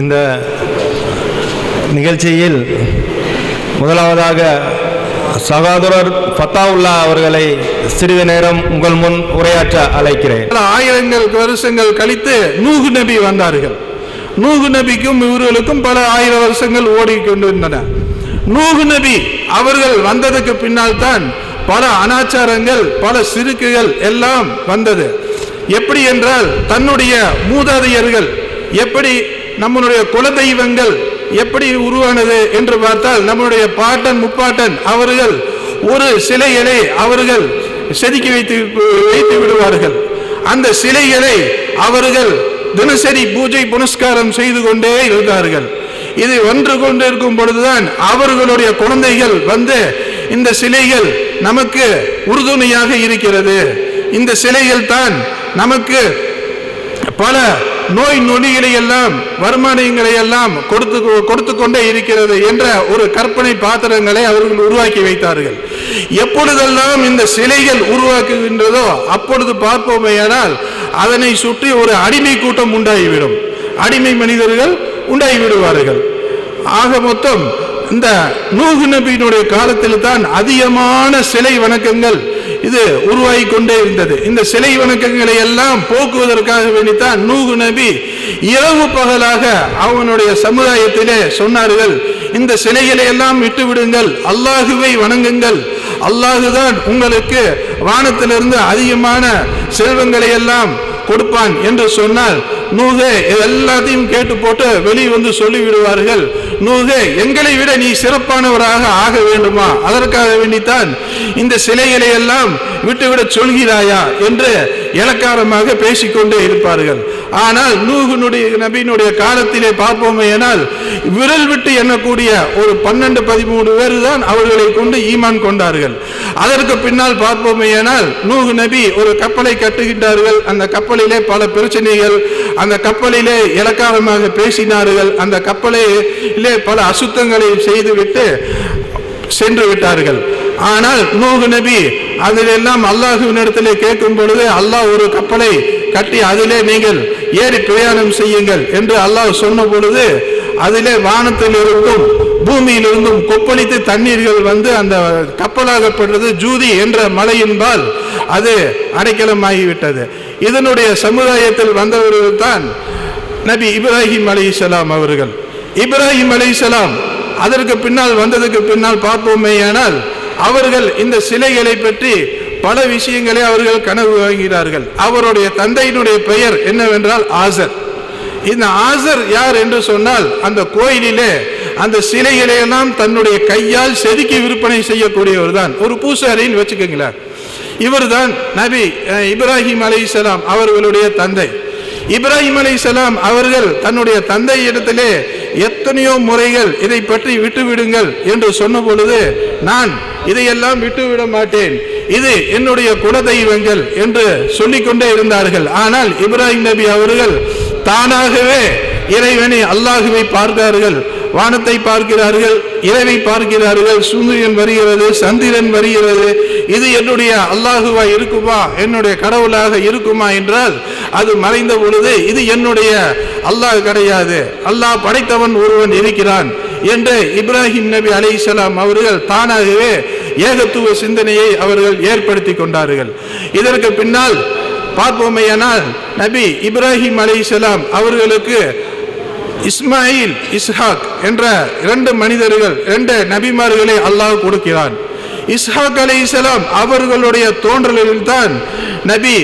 இந்த நிகழ்ச்சியில் முதலாவதாக சகோதரர் ஃபத்தாவுல்லா அவர்களை சிறிது நேரம் உங்கள் முன் உரையாற்ற அழைக்கிறேன். பல ஆயிரங்கள் வருஷங்கள் கழித்து நூகு நபி வந்தார்கள். நூகு நபிக்கும் இவர்களுக்கும் பல ஆயிரம் வருஷங்கள் ஓடிக்கொண்டிருந்தன நூகு நபி அவர்கள் வந்ததுக்கு பின்னால் தான் பல அனாச்சாரங்கள் பல சிறுக்குகள் எல்லாம் வந்தது. எப்படி என்றால் தன்னுடைய மூதாதையர்கள் எப்படி நம்மளுடைய குல தெய்வங்கள் எப்படி உருவானது என்று பார்த்தால் நம்மளுடைய பாட்டன் முப்பாட்டன் அவர்கள் ஒரு சிலைகளை அவர்கள் செதுக்கி வைத்து வைத்து விடுவார்கள். அந்த சிலைகளை அவர்கள் தினசரி பூஜை புனஸ்காரம் செய்து கொண்டே இருந்தார்கள். இது ஒன்று கொண்டிருக்கும் பொழுதுதான் அவர்களுடைய குழந்தைகள் வந்து இந்த சிலைகள் நமக்கு உறுதுணையாக இருக்கிறது. இந்த சிலைகள் தான் நமக்கு பல நோய் நொடிகளை எல்லாம் வருமானங்களை எல்லாம் கொடுத்து கொடுத்து கொண்டே இருக்கிறது என்ற ஒரு கற்பனை பாத்திரங்களை அவர்கள் உருவாக்கி வைத்தார்கள். எப்பொழுதெல்லாம் இந்த சிலைகள் உருவாக்குகின்றதோ அப்பொழுது பார்ப்போமேயானால் அதனை சுற்றி ஒரு அடிமை கூட்டம் உண்டாகிவிடும். அடிமை மனிதர்கள் உண்டாகி விடுவார்கள் ஆக மொத்தம் இந்த நூகு நபியினுடைய காலத்தில் தான் அதிகமான சிலை வணக்கங்கள் இது உருவாகி கொண்டே இருந்தது. இந்த சிலை வணக்கங்களை எல்லாம் போக்குவதற்காக வேண்டித்தான் நூகு நபி இரவு பகலாக அவனுடைய சமுதாயத்திலே சொன்னார்கள். இந்த சிலைகளை எல்லாம் விட்டு விடுங்கள் அல்லாஹுவை வணங்குங்கள். அல்லாஹுதான் உங்களுக்கு வானத்திலிருந்து அதிகமான செல்வங்களை எல்லாம் கொடுப்பான் என்று சொன்னால் நூகே எல்லாத்தையும் கேட்டு போட்டு வெளியே வந்து சொல்லிவிடுவார்கள். நூகே எங்களை விட நீ சிறப்பானவராக ஆக வேண்டுமா? அதற்காக வேண்டித்தான் இந்த சிலைகளை எல்லாம் விட்டுவிடச் சொல்கிறாயா என்று இலக்காரமாக பேசிக்கொண்டே இருப்பார்கள். ஆனால் நூகுனுடைய நபியினுடைய காலத்திலே பார்ப்போமே ஆனால் விரல் விட்டு எண்ணக்கூடிய ஒரு பன்னெண்டு பதிமூணு பேர் தான் அவர்களை கொண்டு ஈமான் கொண்டார்கள். அதற்கு பின்னால் பார்ப்போமே ஆனால் நூகு நபி ஒரு கப்பலை கட்டுகின்றார்கள். அந்த கப்பலிலே பல பிரச்சனைகள் அந்த கப்பலிலே இலக்காரமாக பேசினார்கள். அந்த கப்பலிலே பல அசுத்தங்களை செய்துவிட்டு சென்று விட்டார்கள். ஆனால் நூகு நபி அதிலெல்லாம் அல்லாஹுவின் இடத்திலே கேட்கும் பொழுது அல்லாஹ் ஒரு கப்பலை கட்டி அதிலே நீங்கள் ஏறி பிரயாணம் செய்யுங்கள் என்று அல்லாஹ் சொன்ன பொழுது அதிலே வானத்தில் இருக்கும் பூமியிலிருந்தும் கொப்பளித்து தண்ணீர்கள் வந்து அந்த கப்பலாகப்பட்டது ஜூதி என்ற மலையின்பால் அது அடைக்கலமாகிவிட்டது. இதனுடைய சமுதாயத்தில் வந்தவர்கள் தான் நபி இப்ராஹிம் அலைஹிஸ்ஸலாம் அவர்கள். இப்ராஹிம் அலைஹிஸ்ஸலாம் அதற்கு பின்னால் வந்ததுக்கு பின்னால் பார்ப்போமேயானால் அவர்கள் இந்த சிலைகளை பற்றி பல விஷயங்களை அவர்கள் கனவு வாங்கினார்கள் அவருடைய தந்தையினுடைய பெயர் என்னவென்றால் ஆசர். இந்த ஆசர் யார் என்று சொன்னால் அந்த கோயிலிலே அந்த சிலைகளை எல்லாம் தன்னுடைய கையால் செதுக்கி விற்பனை செய்யக்கூடியவர் தான். ஒரு பூசாரின்னு வச்சுக்கோங்களேன். இவர்தான் நபி இப்ராஹிம் அலைஹிஸ்ஸலாம் அவர்களுடைய தந்தை. இப்ராஹிம் சலாம் அவர்கள் தன்னுடைய தந்தை இடத்திலே எத்தனையோ முறைகள் இதை பற்றி விட்டுவிடுங்கள் என்று சொன்ன பொழுது நான் இதையெல்லாம் விட்டுவிட மாட்டேன். இது என்னுடைய குலதெய்வங்கள் என்று சொல்லிக்கொண்டே இருந்தார்கள். ஆனால் இப்ராஹிம் நபி அவர்கள் தானாகவே இறைவனை அல்லாஹுவை பார்த்தார்கள் வானத்தை பார்க்கிறார்கள் இறைவை பார்க்கிறார்கள் சூரியன் வருகிறது சந்திரன் வருகிறது. இது என்னுடைய அல்லாஹுவா இருக்குமா? என்னுடைய கடவுளாக இருக்குமா என்றால் அது மறைந்த பொழுது இது என்னுடைய அல்லாஹ் கிடையாது. அல்லாஹ் படைத்தவன் ஒருவன் இருக்கிறான் என்று இப்ராஹிம் நபி அலைஹிஸ்ஸலாம் அவர்கள் தானாகவே ஏகத்துவ சிந்தனையை அவர்கள் ஏற்படுத்தி கொண்டார்கள். இதற்கு பின்னால் பார்ப்போமேயானால் நபி இப்ராஹிம் அலைஹிஸ்ஸலாம் அவர்களுக்கு இஸ்மாயில் இஸ்ஹாக் என்ற இரண்டு மனிதர்கள் இரண்டு நபிமார்களை அல்லாஹ் கொடுக்கிறான். இஸ்ஹாக் அலைஹிஸ்ஸலாம் அவர்களுடைய தோன்றலில் தான் நபி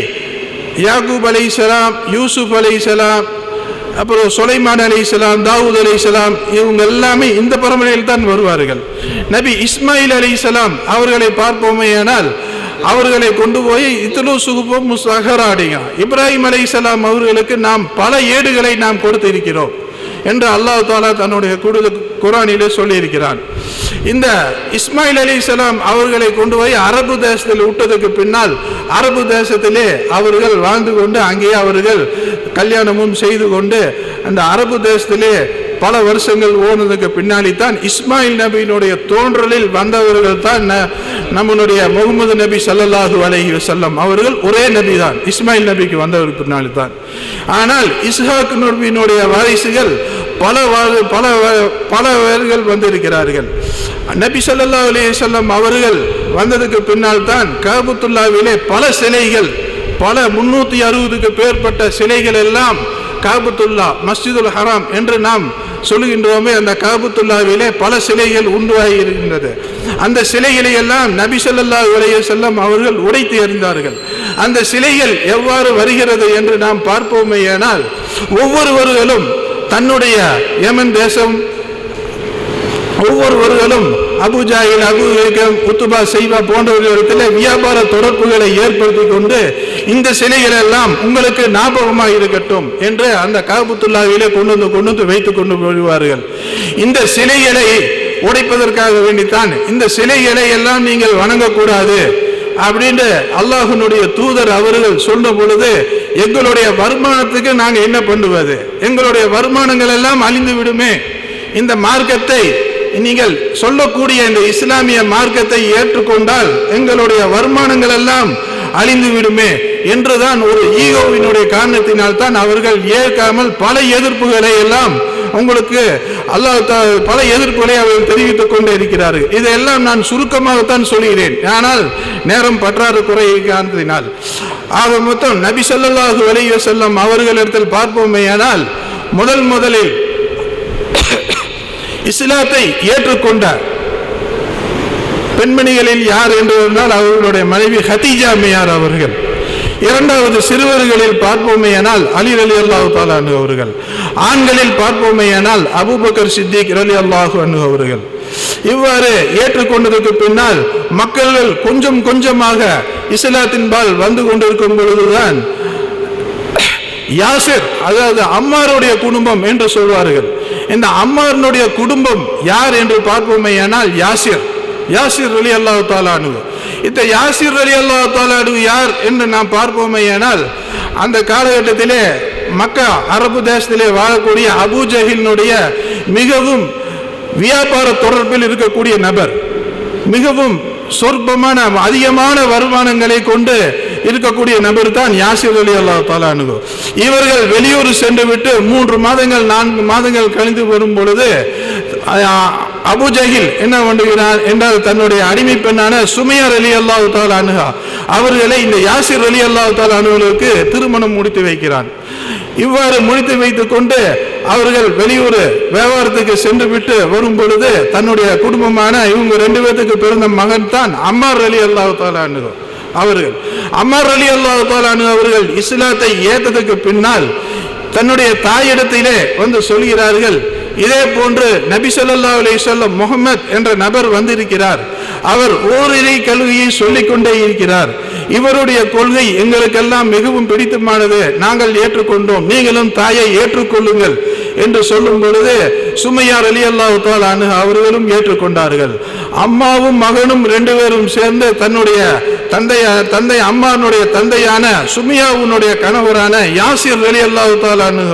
யாகூப் அலி இஸ்லாம் யூசுப் அலைஹிஸ்ஸலாம் அப்புறம் சுலைமான் அலைஹிஸ்ஸலாம் தாவூத் அலைஹிஸ்ஸலாம் இவங்க எல்லாமே இந்த பரம்பரையில் தான் வருவார்கள். நபி இஸ்மாயில் அலைஹிஸ்ஸலாம் அவர்களை பார்ப்போமே ஆனால் அவர்களை கொண்டு போய் இத்தலு சுகுபோ முசகராடிங்க. இப்ராஹிம் அலைஹிஸ்ஸலாம் அவர்களுக்கு நாம் பல ஏடுகளை நாம் கொடுத்திருக்கிறோம் என்று அல்லாஹ் தாலா தன்னுடைய கூடுதல் குரானிலே சொல்லியிருக்கிறான். இந்த இஸ்மாயில் அலிசலாம் அவர்களை கொண்டு போய் அரபு தேசத்தில் விட்டதுக்கு பின்னால் அரபு தேசத்திலே அவர்கள் வாழ்ந்து கொண்டு அங்கேயே அவர்கள் கல்யாணமும் செய்து கொண்டு அந்த அரபு தேசத்திலே பல வருஷங்கள் ஓனதுக்கு பின்னாடி தான் இஸ்மாயில் நபியினுடைய தோன்றலில் வந்தவர்கள் தான் ந- நம்மளுடைய முகமது நபி சல்லல்லாஹு அலஹி வஸல்லம். அவர்கள் ஒரே நபி தான். இஸ்மாயில் நபிக்கு வந்தவர் பின்னாடி தான். ஆனால் இஸ்ஹாக் நபியினுடைய வாரிசுகள் பல பல வ- பல பேர்கள் வந்திருக்கிறார்கள். நபி சொல்லல்லா அலி சொல்லம் அவர்கள் வந்ததுக்கு பின்னால் தான் காபத்துல்லாவிலே பல சிலைகள் பல முன்னூற்றி அறுபதுக்கு பேர்பட்ட சிலைகள் எல்லாம் காபத்துல்லா மஸ்ஜிதுல் ஹராம் என்று நாம் சொல்லுகின்றோமே அந்த காபத்துல்லாவிலே பல சிலைகள் உண்டாகி இருக்கின்றது அந்த சிலைகளை எல்லாம் நபி சொல்லல்லா அலைஹி செல்லம் அவர்கள் உடைத்து எறிந்தார்கள். அந்த சிலைகள் எவ்வாறு வருகிறது என்று நாம் பார்ப்போமே ஏனால் ஒவ்வொருவர்களும் தன்னுடைய யமன் தேசம் ஒவ்வொருவர்களும் அபுஜாயில் அபு குத்துபா செய்வா போன்றவர்களிடத்தில் வியாபார தொடர்புகளை ஏற்படுத்தி கொண்டு இந்த சிலைகள் எல்லாம் உங்களுக்கு ஞாபகமாக இருக்கட்டும் என்று அந்த காபத்துல்லாவிலே கொண்டு வந்து கொண்டு வந்து வைத்துக் கொண்டு வருவார்கள் இந்த சிலைகளை உடைப்பதற்காக வேண்டித்தான் இந்த சிலைகளை எல்லாம் நீங்கள் வணங்கக்கூடாது அப்படின்னு அல்லாஹனுடைய தூதர் அவர்கள் சொன்ன பொழுது எங்களுடைய வருமானத்துக்கு நாங்கள் என்ன பண்ணுவது? எங்களுடைய வருமானங்கள் எல்லாம் அழிந்து விடுமே இந்த மார்க்கத்தை நீங்கள் சொல்லக்கூடிய இந்த இஸ்லாமிய மார்க்கத்தை ஏற்றுக்கொண்டால் எங்களுடைய வருமானங்கள் எல்லாம் அழிந்து விடுமே என்றுதான் ஒரு ஈகோவினுடைய காரணத்தினால் தான் அவர்கள் ஏற்காமல் பல எதிர்ப்புகளை எல்லாம் உங்களுக்கு அல்லாஹ் தா- பல எதிர்ப்புகளை அவர்கள் தெரிவித்துக் கொண்டே இருக்கிறார்கள். இதையெல்லாம் நான் சுருக்கமாகத்தான் சொல்கிறேன். ஆனால் நேரம் பற்றாக்குறை காரணத்தினால். ஆக மொத்தம் நபி சொல்லாஹு அலைஹி செல்லம் அவர்களிடத்தில் பார்ப்போமேயானால் முதல் முதலில் இஸ்லாத்தை ஏற்றுக்கொண்ட பெண்மணிகளில் யார் என்று சொன்னால் அவர்களுடைய மனைவி ஹதீஜா அம்மையார் அவர்கள். இரண்டாவது சிறுவர்களில் பார்ப்போமேயானால் அலி அலி அல்லாஹு தாலானு அவர்கள். ஆண்களில் பார்ப்போமேயானால் அபுபக்கர் சித்திக் அலி அல்லாஹு அனு அவர்கள். இவ்வாறு ஏற்றுக்கொண்டதற்கு பின்னால் மக்கள்கள் கொஞ்சம் கொஞ்சமாக இஸ்லாத்தின் பால் வந்து கொண்டிருக்கும் பொழுதுதான் யாசிர் அதாவது அம்மாருடைய குடும்பம் என்று சொல்வார்கள். இந்த அம்மாரனுடைய குடும்பம் யார் என்று பார்ப்போமேயானால் யாசிர். யாசிர் அலி அல்லாஹு தாலானு இந்த யாசிர் அலி அல்லாஹு தாலானு யார் என்று நாம் பார்ப்போமேயானால் அந்த காலகட்டத்திலே மக்கா அரபு தேசத்திலே வாழக்கூடிய அபு ஜஹிலினுடைய மிகவும் வியாபார தொடர்பில் இருக்கக்கூடிய நபர். மிகவும் சொற்பமான அதிகமான வருமானங்களை கொண்டு இருக்கக்கூடிய நபர் தான் யாசிர் அலி அல்லா தாலானு இவர்கள் வெளியூர் சென்று விட்டு மூன்று மாதங்கள் நான்கு மாதங்கள் கழிந்து வரும் பொழுது அபு ஜஹில் என்ன பண்ணுகிறார் என்றால் தன்னுடைய அடிமை பெண்ணான சுமையார் அலி அல்லாஹு அணுகா அவர்களை இந்த யாசிர் அலி அல்லாஹு அணுகளுக்கு திருமணம் முடித்து வைக்கிறான். இவ்வாறு முடித்து வைத்துக் கொண்டு அவர்கள் வெளியூர் வியாபாரத்துக்கு சென்று விட்டு வரும் பொழுது தன்னுடைய குடும்பமான இவங்க ரெண்டு பேர்த்துக்கு பிறந்த மகன் தான் அம்மார் அலி அல்லாஹு தாலானு அவர்கள். அமர் அலி அல்லாஹாலு அவர்கள் இஸ்லாத்தை ஏற்றதுக்கு பின்னால் தன்னுடைய தாயிடத்திலே வந்து சொல்கிறார்கள் இதே போன்று நபி சொல்லா அலி சொல்லம் முகமது என்ற நபர் வந்திருக்கிறார். அவர் ஓரிரை கல்வியை சொல்லிக் கொண்டே இருக்கிறார். இவருடைய கொள்கை எங்களுக்கெல்லாம் மிகவும் பிடித்தமானது. நாங்கள் ஏற்றுக்கொண்டோம். நீங்களும் தாயை ஏற்றுக்கொள்ளுங்கள் என்று சொல்லும் பொழுது சுமையார் அலி அல்லாஹு அனு அவர்களும் ஏற்றுக்கொண்டார்கள். அம்மாவும் மகனும் ரெண்டு பேரும் சேர்ந்து தன்னுடைய தந்தைய தந்தை அம்மானுடைய தந்தையான சுமியாவுனுடைய கணவரான யாசிர் அலி அல்லாஹு அனு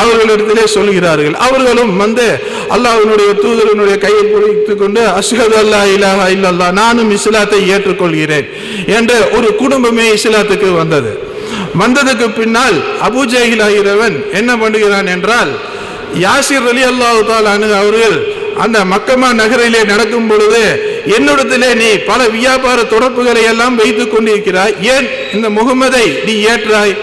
அவர்களிடத்திலே சொல்கிறார்கள். அவர்களும் வந்து அல்லாஹனுடைய தூதரனுடைய கையை பிடித்துக் கொண்டு அஸ்ஹது அல்லா இலாஹா இல்லல்லா நானும் இஸ்லாத்தை ஏற்றுக்கொள்கிறேன் என்று ஒரு குடும்பமே இஸ்லாத்துக்கு வந்தது. வந்ததுக்கு பின்னால் அபூஜையில் ஆகிறவன் என்ன பண்ணுகிறான் என்றால் யாசிர் அலி அல்லாஹு தாலானு அவர்கள் அந்த மக்கமா நகரிலே நடக்கும் பொழுது என்னிடத்திலே நீ பல வியாபார தொடர்புகளை எல்லாம் வைத்துக் கொண்டிருக்கிறாய். ஏன் இந்த முகமதை நீ ஏற்றாய்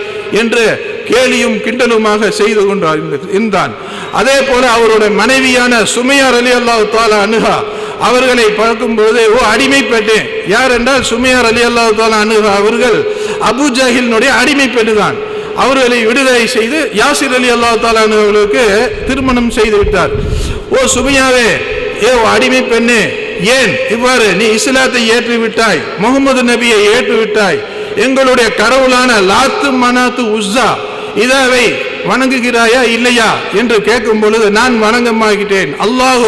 என்று கேலியும் கிண்டலுமாக செய்து கொண்டார் இருந்தான். அதே போல அவருடைய மனைவியான சுமையார் அலி அல்லாஹு தாலா அனுகா அவர்களை பார்க்கும்போது ஓ அடிமைப்பட்டேன் யார் என்றால் சுமையார் அலி அல்லாஹு தாலா அனுகா அவர்கள் அபு ஜாஹிலினுடைய அடிமைப்பெண்ணு தான் அவர்களை விடுதலை செய்து யாசிர் அலி அல்லா தாலானவர்களுக்கு திருமணம் செய்து விட்டார். ஓ சுமையாவே ஏ ஓ அடிமை பெண்ணே ஏன் இவ்வாறு நீ இஸ்லாத்தை ஏற்றி விட்டாய் முகமது நபியை ஏற்று விட்டாய் எங்களுடைய கடவுளான லாத்து மனாத்து உஸ்ஸா இதாவை வணங்குகிறாயா இல்லையா? என்று கேட்கும் பொழுது நான் வணங்கமாகிட்டேன். அல்லாஹ்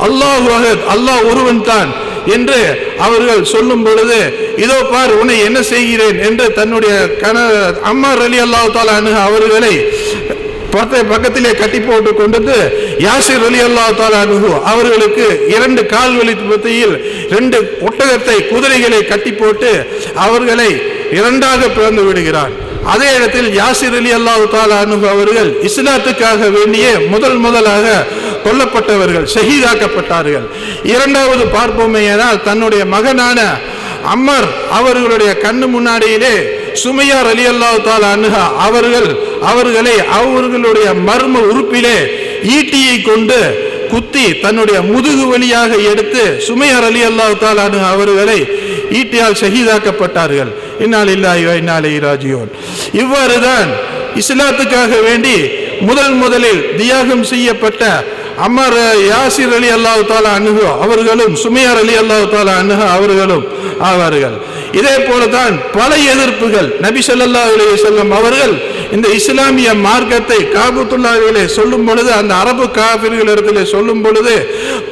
அல்லாஹ் அல்லாஹ் ஒருவன் தான். என்று அவர்கள் சொல்லும் பொழுது இதோ பார் உன்னை என்ன செய்கிறேன் என்று தன்னுடைய கண அம்மா அலி அல்லாஹ் தாலா அவர்களை பக்கத்திலே கட்டி போட்டு கொண்டது யாசிர் அலி அல்லா தாலானு அவர்களுக்கு இரண்டு கால்வழி மத்தியில் ரெண்டு ஒட்டகத்தை குதிரைகளை கட்டி போட்டு அவர்களை இரண்டாக பிறந்து விடுகிறான் அதே இடத்தில் யாசிர் அலி அல்லாஹு தாலா அனுகு அவர்கள் இஸ்லாத்துக்காக வேண்டிய முதல் முதலாக கொல்லப்பட்டவர்கள் ஷஹீதாக்கப்பட்டார்கள். இரண்டாவது பார்ப்போமேயானால் தன்னுடைய மகனான அம்மர் அவர்களுடைய கண்ணு முன்னாடியிலே சுமையார் அலி அல்லாஹு தாலா அனுகா அவர்கள் அவர்களை அவர்களுடைய மர்ம உறுப்பிலே ஈட்டியை கொண்டு குத்தி தன்னுடைய முதுகு வழியாக எடுத்து சுமையார் அலி அல்லாஹு தாலா அனுகா அவர்களை ஈட்டியால் ஷஹீதாக்கப்பட்டார்கள். இன்னால் இல்லாயோ இன்னாலே ராஜியோன். இவ்வாறுதான் இஸ்லாத்துக்காக வேண்டி முதல் முதலில் தியாகம் செய்யப்பட்ட அமர் யாசிர் அலி அல்லாஹு தாலா அணுகு அவர்களும் சுமையார் அலி அல்லாஹு தாலா அணுகு அவர்களும் ஆவார்கள். இதே போலதான் பல எதிர்ப்புகள் நபி ஸல்லல்லாஹு அலைஹி அவர்கள் இந்த இஸ்லாமிய மார்க்கத்தை காபத்துல்லாவிலே சொல்லும் பொழுது அந்த அரபு காபிர்களிடத்தில் சொல்லும் பொழுது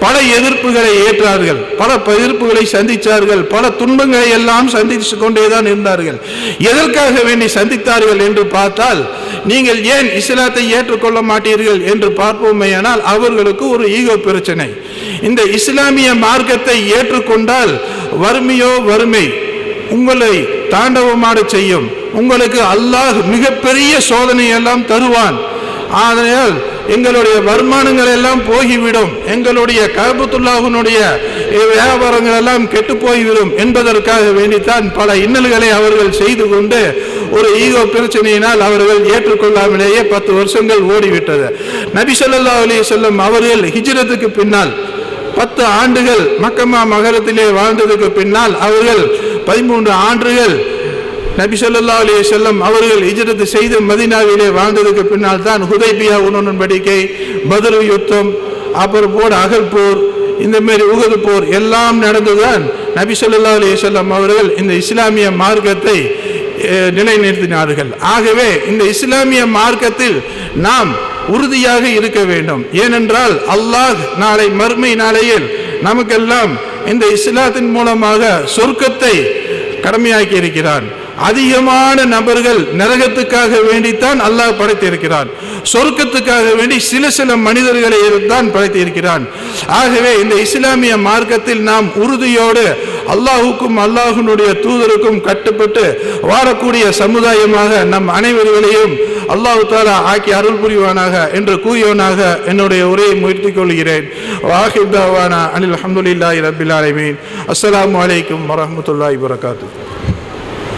பல எதிர்ப்புகளை ஏற்றார்கள். பல எதிர்ப்புகளை சந்தித்தார்கள் பல துன்பங்களை எல்லாம் சந்தித்து கொண்டேதான் இருந்தார்கள். எதற்காக வேண்டி சந்தித்தார்கள் என்று பார்த்தால் நீங்கள் ஏன் இஸ்லாத்தை ஏற்றுக்கொள்ள மாட்டீர்கள் என்று பார்ப்போமேயானால் அவர்களுக்கு ஒரு ஈகோ பிரச்சனை. இந்த இஸ்லாமிய மார்க்கத்தை ஏற்றுக்கொண்டால் வறுமையோ வறுமை உங்களை தாண்டவமாட செய்யும். உங்களுக்கு அல்லாஹ் மிகப்பெரிய சோதனை எல்லாம் தருவான். ஆதலால் எங்களுடைய வருமானங்கள் எல்லாம் போகிவிடும். எங்களுடைய கபத்துல்லாஹனுடைய வியாபாரங்கள் எல்லாம் கெட்டு போய்விடும் என்பதற்காக வேண்டித்தான் பல இன்னல்களை அவர்கள் செய்து கொண்டு ஒரு ஈகோ பிரச்சனையினால் அவர்கள் ஏற்றுக்கொள்ளாமலேயே பத்து வருஷங்கள் ஓடிவிட்டது. நபி சொல்லா அலி செல்லம் அவர்கள் ஹிஜ்ரத்துக்கு பின்னால் பத்து ஆண்டுகள் மக்கம்மா மகரத்திலே வாழ்ந்ததுக்கு பின்னால் அவர்கள் பதிமூன்று ஆண்டுகள் நபி சொல்லா அலி செல்லம் அவர்கள் இஜரத்து செய்து மதீனாவிலே வாழ்ந்ததுக்கு பின்னால் தான் ஹுதைபியா உடன்படிக்கை பதில் யுத்தம் அப்புறம் போர் அகல் போர் இந்த மாதிரி உகது போர் எல்லாம் நடந்துதான் நபி சொல்லா அலி செல்லம் அவர்கள் இந்த இஸ்லாமிய மார்க்கத்தை நிலைநிறுத்தினார்கள். ஆகவே இந்த இஸ்லாமிய மார்க்கத்தில் நாம் உறுதியாக இருக்க வேண்டும். ஏனென்றால் அல்லாஹ் நாளை மறுமை நாளையில் நமக்கெல்லாம் இந்த இஸ்லாத்தின் மூலமாக சொர்க்கத்தை கடமையாக்கி இருக்கிறான். அதிகமான நபர்கள் நரகத்துக்காக வேண்டித்தான் அல்லாஹ் படைத்திருக்கிறான். சொர்க்கத்துக்காக வேண்டி சில சில மனிதர்களை தான் படைத்திருக்கிறான். ஆகவே இந்த இஸ்லாமிய மார்க்கத்தில் நாம் உறுதியோடு அல்லாஹுக்கும் அல்லாஹுனுடைய தூதருக்கும் கட்டுப்பட்டு வாழக்கூடிய சமுதாயமாக நம் அனைவர்களையும் அல்லாஹு தாலா ஆக்கி அருள் புரிவானாக என்று கூறியவனாக என்னுடைய உரையை முயற்சி கொள்கிறேன். வாஹிப் தாவானா அனில் அஹமதுல்லாஹி ரபில் ஆலமீன். அஸ்லாம் வலைக்கம் வரமத்துல்லாஹி வரகாத்து